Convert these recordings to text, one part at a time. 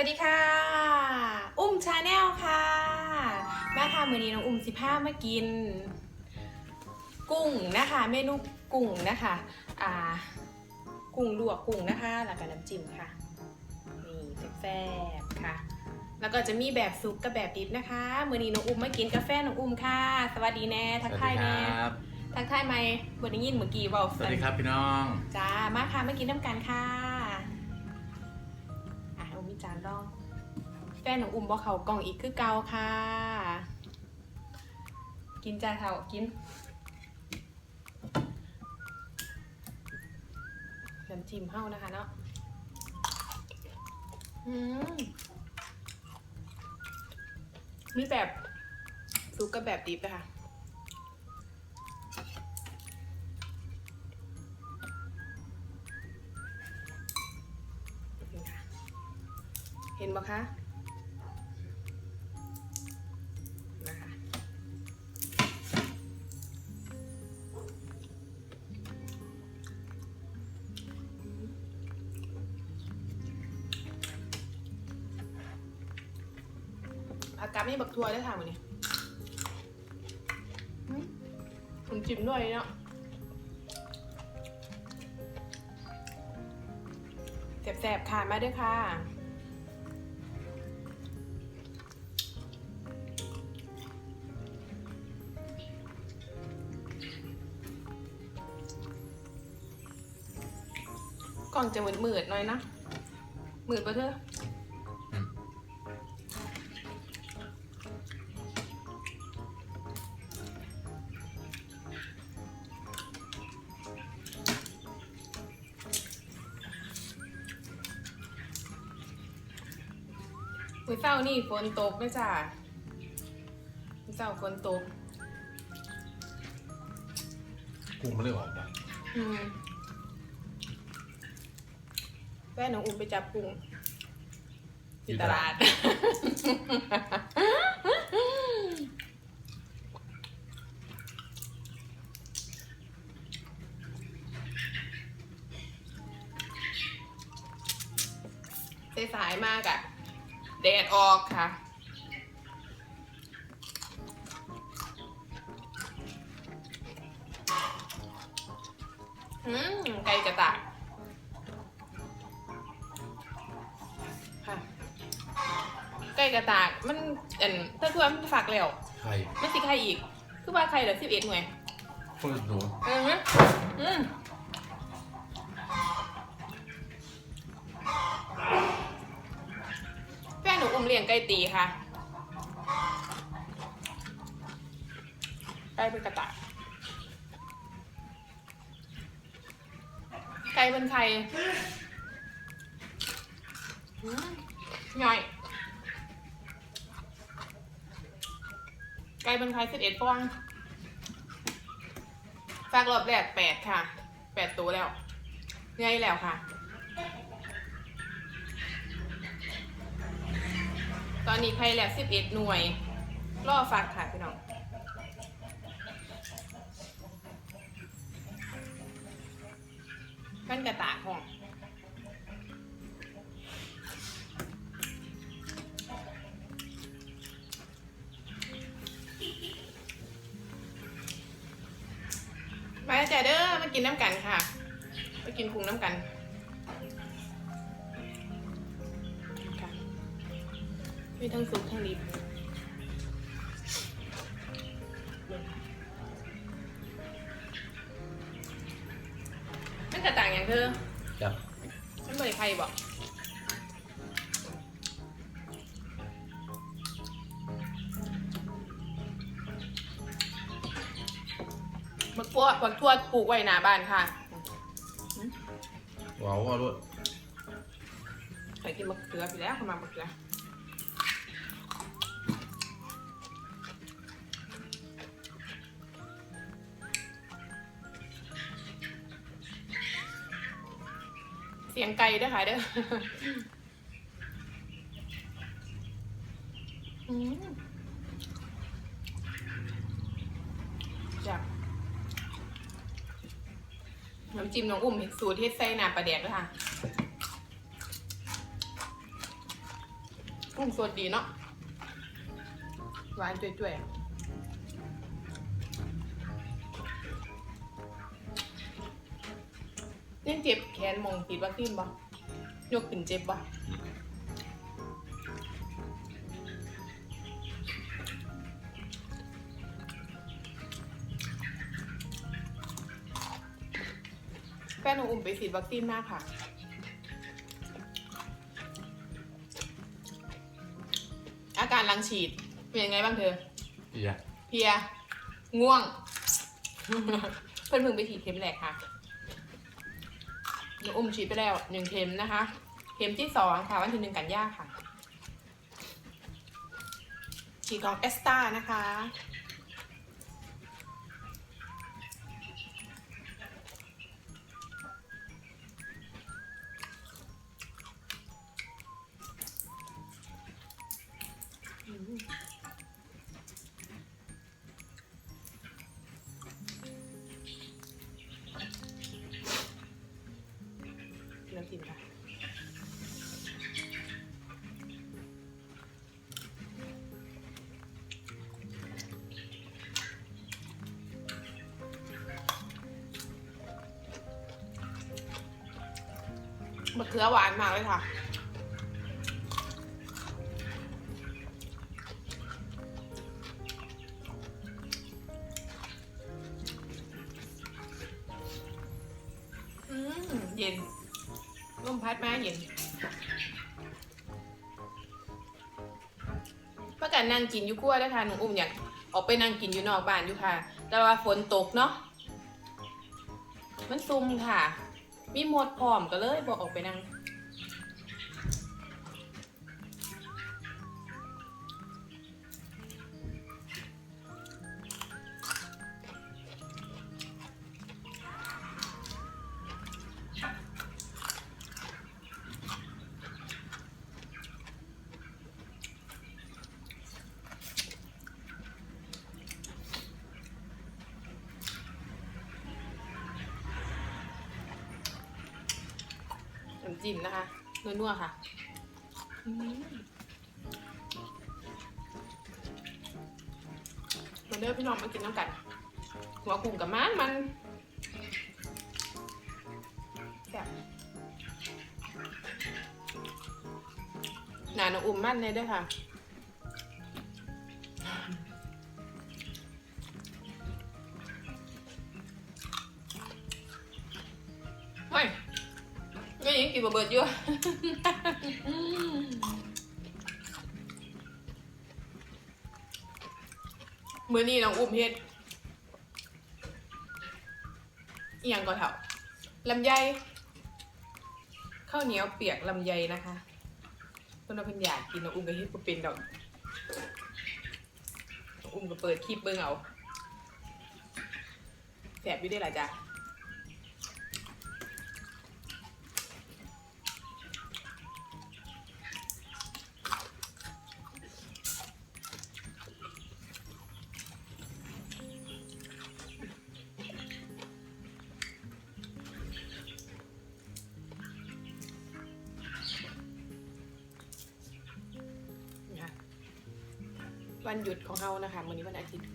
วัสดีค่ะ อุ้มชาแนลค่ะ มาค่ะมือนี้น้องอุ้มสิผ้ามากิน กุ้งนะคะ เมนูกุ้งนะคะ อ่า กุ้งลวกกุ้งนะคะ แล้วก็น้ำจิ้มค่ะ นี่แซ่บๆค่ะ แล้วก็จะมีแบบซุปกับแบบดิบนะคะ มือนี้น้องอุ้มมากินกาแฟน้องอุ้มค่ะ สวัสดีแน่ ทักทายแน่ครับทักทายไหมบนได้ยินเมื่อกี้เว่าสวัสดีครับพี่น้อง จ้า มาค่ะมากินน้ำกันค่ะอะ ฟนของอุ้มบอกเขากล่องอีกคือเกาค่ะ กินจ้าเท่ากินน้ำจิ้มเฮ้านะคะเนาะอืมมีแบบซุปกับแบบดิบนะคะนี่ค่ะเห็นปะคะนะคะ กกาดนี่บักทัวได้ทานวันนี้อืมผมจิ้มด้วยเนาะแสบๆค่ะมาด้วยค่ะกล่องจะมืดๆหน่อยนะมืดปะเธออื มื้อเช้านี่ฝนตกด้วยจ้ะมื้อเช้าฝนตก กุ้งมันเลยออกมาอืมแฟนน้องอุ้มไปจับกุ้งที่ตลาด สายๆมากอะ แดด ยงไก่ตีค่ะไก่เป็นกระตากไก่เป็นไข่ย่อยไก่เป็นไข่สิบเอ็ดฟองฝากรอบแรกแปดค่ะแปดตัวแล้วใหญ่แล้วค่ะ อนนี้ไข่แล้วสิบเอ็ดหน่วย รอฟักค่ะพี่น้องมันกระตากห้องมาจ้ะเด้อมากินน้ำกันค่ะมากินพุงน้ำกัน มีทั้งซุปทั้งดิบมันกระต่างอย่างเธอจับมันเหมือนใครบอกบักทั่วบักทั่วปลูกไว้หน้าบ้านค่ะว้าวว้าวด้วยไปกินมะเขือไปแล้วเขามามะเขือ สียงไก่ด้วยค่ะเด้ออืมจับน้ำจิ้มน้องอุ้มเห็ดสูตรเฮ็ดไส้หนาปลาแดกด้วยค่ะกุ้งสดดีเนาะหวานจ่วยๆ ยังเจ็บแขนมองติดวัคซีนบ่ยกขึ้นเจ็บบ่แฟนของอุ่มไปฉีดวัคซีนมากค่ะอาการหลังฉีดเป็นยังไงบ้างเธออีอะเพลีย ง่วง เพื่อนมึงไปฉีดเข็มแรกค่ะหนู อุ้มฉีดไปแล้วหนึ่งเข็มนะคะ เข็มที่สองค่ะ วันที่หนึ่งกันยาค่ะฉีดของเอสตานะคะ มะเขือหวานมากเลยค่ะ อืมเย็นลมพัดมาเย็นประกันนั่งกินอยู่กลัวได้ค่ะหนูอุ้มอยากออกไปนั่งกินอยู่นอกบ้านอยู่ค่ะ แต่ว่าฝนตกเนาะ มันซุ่มค่ะ มีหมดพร้อมก็เลยบอกออกไปนั่ง จิ้มนะคะนัวๆค่ะมมาเด้อพี่น้องมากินน้ำกันหัวกุ้งกับมันมันแซ่บหนาหนูอุ่มมันเลยด้วยค่ะ อยู่ มื้อนี้น้องอุ้มเฮ็ดอียงก็เถอะลำไยข้าวเหนียวเปียกลำไยนะคะเพิ่นว่าเพิ่นอยากกินน้องอุ้มก็เฮ็ดบ่เป็นดอกอุ้มก็เปิดคลิปเบิ่งเอาแซ่บอยู่ได้ล่ะจ้ะ หยุดของเรานะคะวันนี้วันอาทิตย์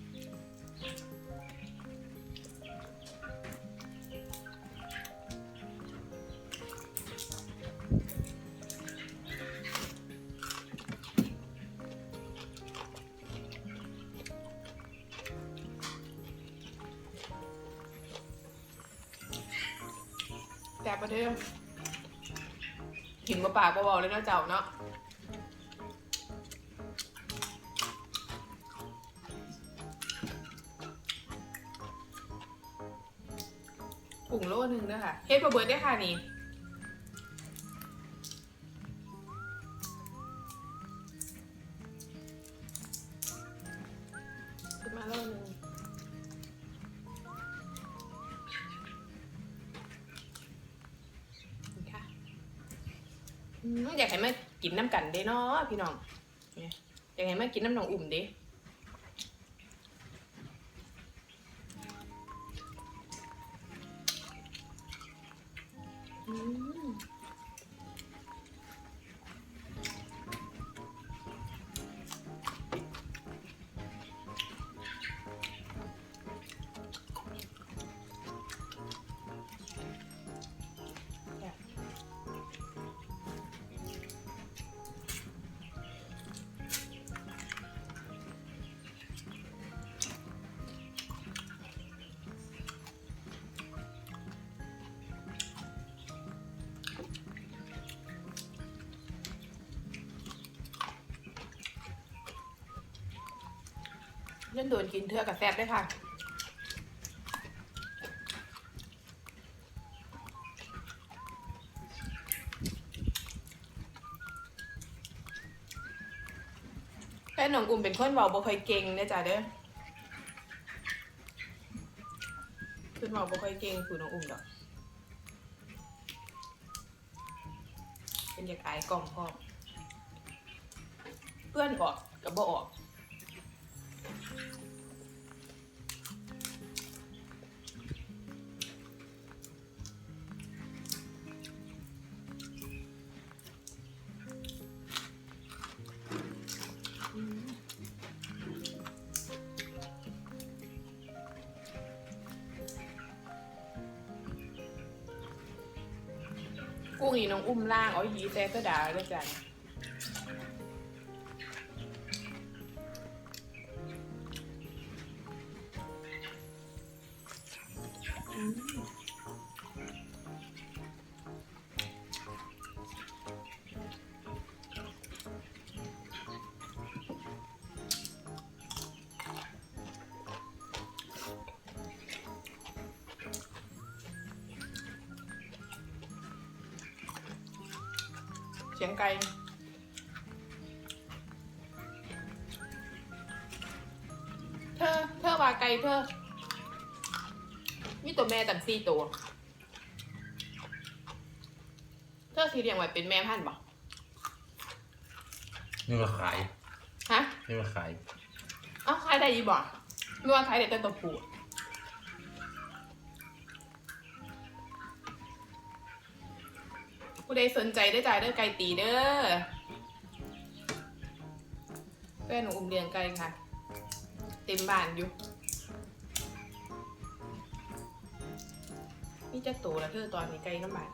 แต่ประเดิมกินมาปากเบาๆเลยนะเจ้าเนาะ ฮ็ดมาเบิร์ดได้ค่ะนี่ขึ้นมาโลหนึ่งนี่ค่ะอืมอยากให้มากินน้ำกันเด้เนาะพี่น้องยอยากให้มากินน้ำหนองอุ่มเด้ เล่นโดนกินเทือกับแซ่บด้วยค่ะแค่น้องอุ่มเป็นคนเบาบ่ค่อยเก่งนะจ๊ะเด้อคือเบาบ่ค่อยเก่งคือน้องอุ่มดอก เป็นอยากอายกล่องพร้อเพื่อนออกกับบ่ออก พรุ่งนี้น้องอุ้มล่างเอาหีแซ่ก็ด่าเลยจ้ะ สียงไก่เธอเธอว่าไก่เธอมีตัวแม่ตั้งสี่ตัว เธอสีเรียงไว้เป็นแม่พันธุ์บ่นี่มาขายฮะ นี่มาขาย เอ้าขายได้อีบ่นึกว่าขายได้แต่ตัวผู้ ผู้ใดสนใจได้จ่ายเด้อไก่ตีเด้อแฟนหนูอุ้มเลี้ยงไก่ค่ะ เต็มบ้านอยู่นี่จะโตแล้วเธอตอนนี้ไก่น้ำบาน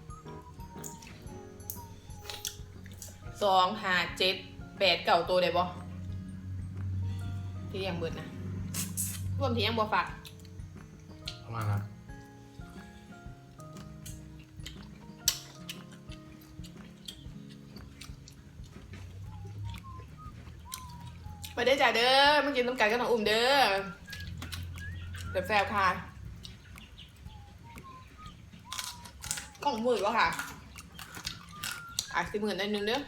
สองห้าเจ็ดแปดเก่าตัวได้บ่ที่ยังเบิดนะรวมที่ยังบ่ฝากประมาณนั้น มาได้จ้าเด้อมากินน้ำไก่กับน้องอุ่มเด้อแซ่บๆค่ะกล่องหมือก็ค่ะอาจสิหมื่นได้นึงเด้อ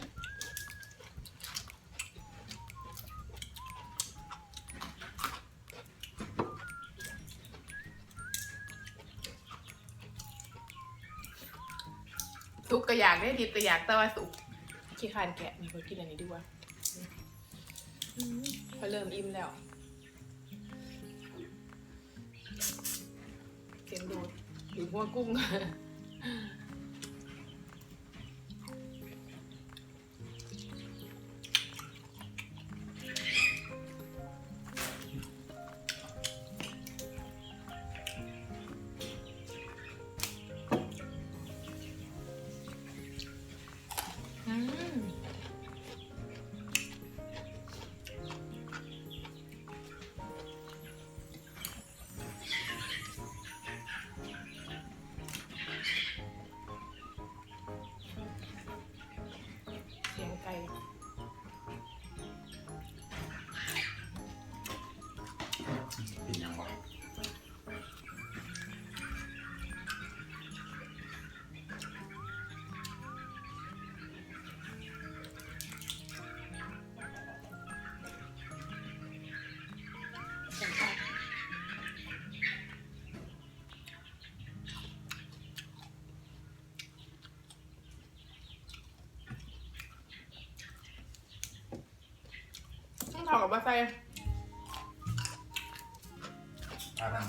สุกก็อยากได้ดิบก็อยากแต่ว่าสุกขี้คานแกะนี่ก็กินอันนี้ดีกว่าอืม พอเริ่มอิ่มแล้วเสียงดูดดูหัวกุ้ง มาไฟอาดัง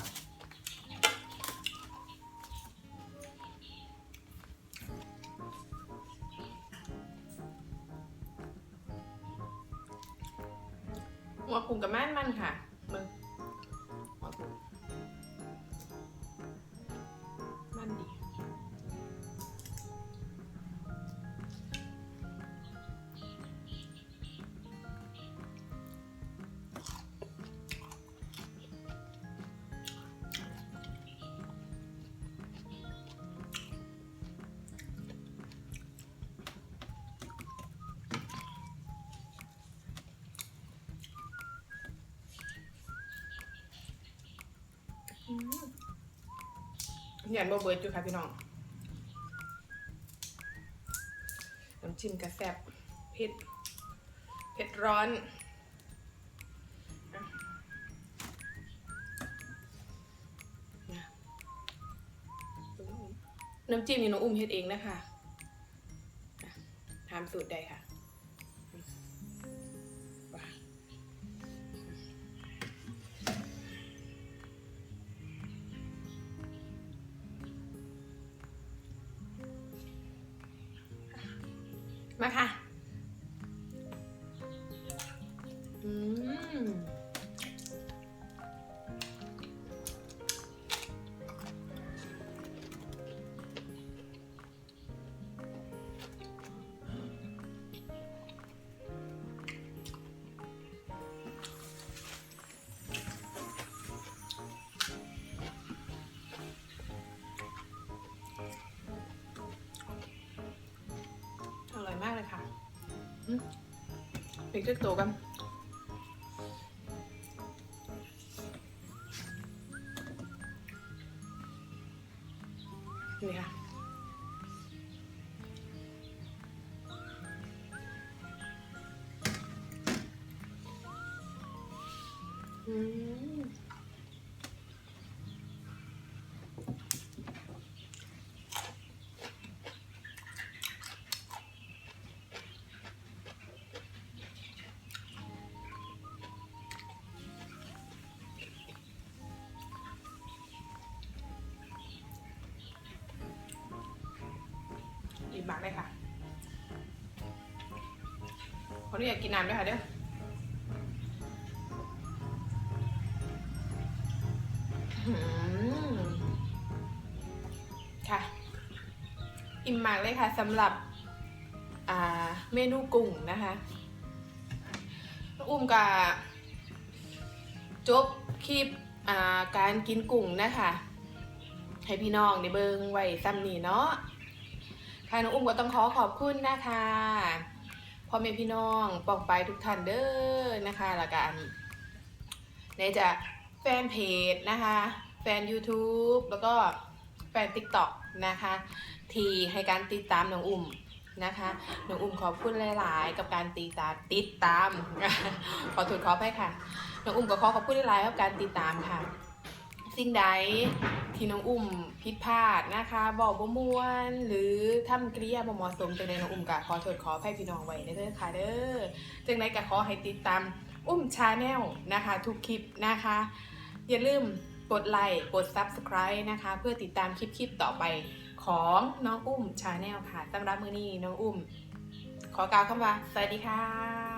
ยันบ่เบิดอยู่ค่ะพี่น้อง น้ำจิ้มกระแซบเผ็ด เผ็ดร้อนน้ำจิ้มนี่น้องอุ้มเฮ็ดเองนะคะอะทำสูตรได้ค่ะ มาค่ะ เด็กเมากเลยค่ะคนนี้อยากกินน้ำด้วยค่ะเด้อค่ะ อิ่มมากเลยค่ะสำหรับเมนูกุ้งนะคะอุ้มกับจบคลิปการกินกุ้งนะคะ ให้พี่น้องได้เบิงไว้ซ้ำนี่เนาะ ค่ะน้องอุ้มก็ต้องขอขอบคุณนะคะพ่อแม่พี่น้องปองไปทุกท่านเด้อนะคะแล้วกันในจะแฟนเพจนะคะ แฟน YouTube แล้วก็แฟน TikTok นะคะ ที่ให้การติดตามน้องอุ้มนะคะน้องอุ้มขอบคุณหลาย ๆ กับการติดตามติดตาม ขอถูกขอไปค่ะน้องอุ้มก็ขอขอบคุณหลาย ๆ กับการติดตามค่ะ สิ่งใดที่น้องอุ้มผิดพลาดนะคะบอกบ่มวน หรือทำกริยาบ่เหมาะสมจังใดน้องอุ้มก็ขอโทษขออภัยพี่น้องไว้เด้อค่ะเด้อจังใดก็ขอให้ติดตามอุ้มชาแนลนะคะทุกคลิปนะคะ อย่าลืมกดไลค์กด Subscribe นะคะ เพื่อติดตามคลิปๆต่อไปของน้องอุ้มชาแนลค่ะสำหรับมือนี้น้องอุ้ม ขอกล่าวคำว่า สวัสดีค่ะ